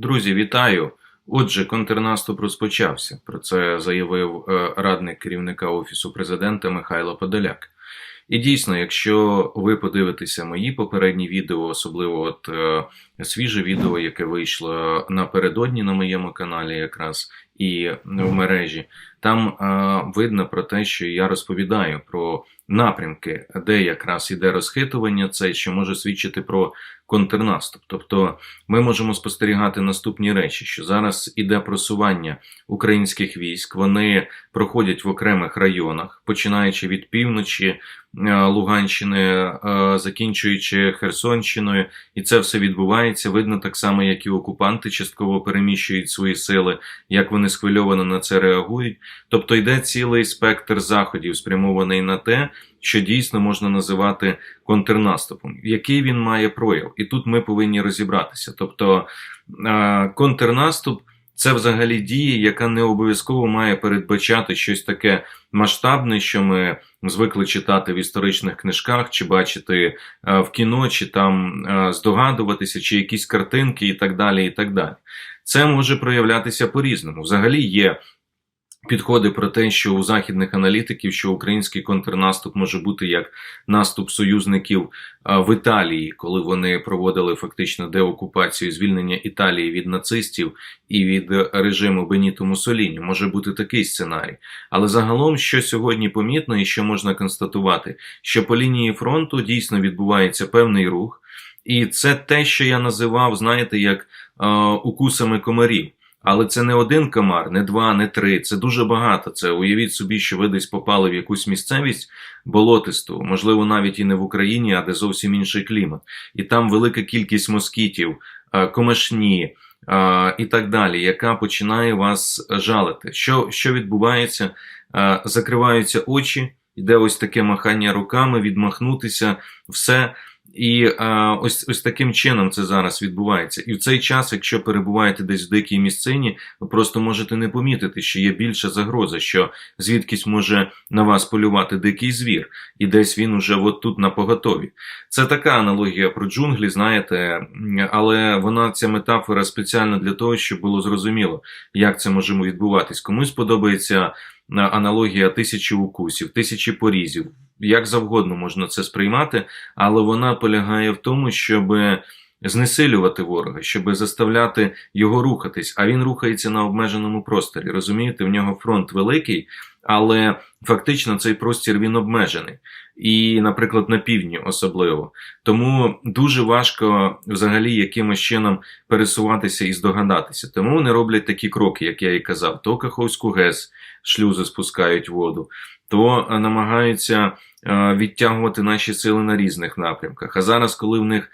Друзі, вітаю! Отже, контрнаступ розпочався. Про це заявив е, радник керівника Офісу президента Михайло Подоляк. І дійсно, якщо ви подивитеся мої попередні відео, особливо от е, свіже відео, яке вийшло напередодні на моєму каналі, якраз і в мережі, там е, видно про те, що я розповідаю про напрямки, де якраз іде розхитування, це що може свідчити про контрнаступ. Тобто ми можемо спостерігати наступні речі: що зараз іде просування українських військ, вони проходять в окремих районах, починаючи від півночі е, Луганщини, е, закінчуючи Херсонщиною, і це все відбувається. Видно так само, як і окупанти частково переміщують свої сили, як вони схвильовано на це реагують. Тобто йде цілий спектр заходів, спрямований на те, що дійсно можна називати контрнаступом. Який він має прояв? І тут ми повинні розібратися. Тобто е, контрнаступ. Це взагалі дія, яка не обов'язково має передбачати щось таке масштабне, що ми звикли читати в історичних книжках, чи бачити е, в кіно, чи там е, здогадуватися, чи якісь картинки, і так далі. і так далі. Це може проявлятися по-різному. Взагалі є підходи про те, що у західних аналітиків, що український контрнаступ може бути як наступ союзників в Італії, коли вони проводили фактично деокупацію, звільнення Італії від нацистів і від режиму Беніто Муссоліні. Може бути такий сценарій. Але загалом, що сьогодні помітно і що можна констатувати, що по лінії фронту дійсно відбувається певний рух, і це те, що я називав, знаєте, як е, укусами комарів. Але це не один комар, не два, не три. Це дуже багато. Це уявіть собі, що ви десь попали в якусь місцевість болотисту, можливо, навіть і не в Україні, а де зовсім інший клімат. І там велика кількість москітів, комашні і так далі, яка починає вас жалити. Що, Що відбувається? Закриваються очі, йде ось таке махання руками, відмахнутися, все. І а, ось ось таким чином це зараз відбувається. І в цей час, якщо перебуваєте десь в дикій місцині, ви просто можете не помітити, що є більша загроза, що звідкись може на вас полювати дикий звір, і десь він уже от тут на поготові. Це така аналогія про джунглі, знаєте, але вона ця метафора спеціально для того, щоб було зрозуміло, як це може відбуватись. Комусь подобається аналогія тисячі укусів, тисячі порізів. Як завгодно можна це сприймати, але вона полягає в тому, щоб знесилювати ворога, щоб заставляти його рухатись. А він рухається на обмеженому просторі. Розумієте, в нього фронт великий, але фактично цей простір він обмежений. І, наприклад, на півдні особливо. Тому дуже важко взагалі якимось чином пересуватися і здогадатися. Тому вони роблять такі кроки, як я і казав: то Каховську ГЕС шлюзи спускають воду, то намагаються відтягувати наші сили на різних напрямках. А зараз, коли в них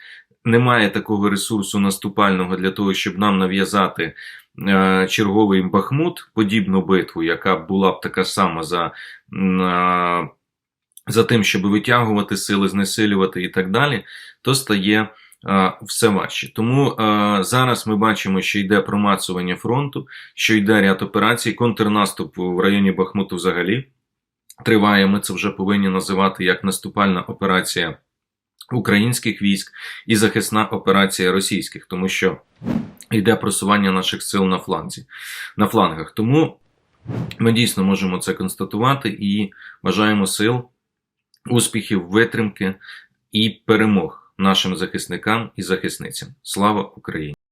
немає такого ресурсу наступального для того, щоб нам нав'язати черговий Бахмут, подібну битву, яка була б така сама за. За тим, щоб витягувати сили, знесилювати і так далі, то стає а, все важче. Тому а, зараз ми бачимо, що йде промацування фронту, що йде ряд операцій, контрнаступ в районі Бахмуту взагалі триває. Ми це вже повинні називати як наступальна операція українських військ і захисна операція російських, тому що йде просування наших сил на фланзі, на флангах. Тому ми дійсно можемо це констатувати і бажаємо сил, успіхів, витримки і перемог нашим захисникам і захисницям. Слава Україні!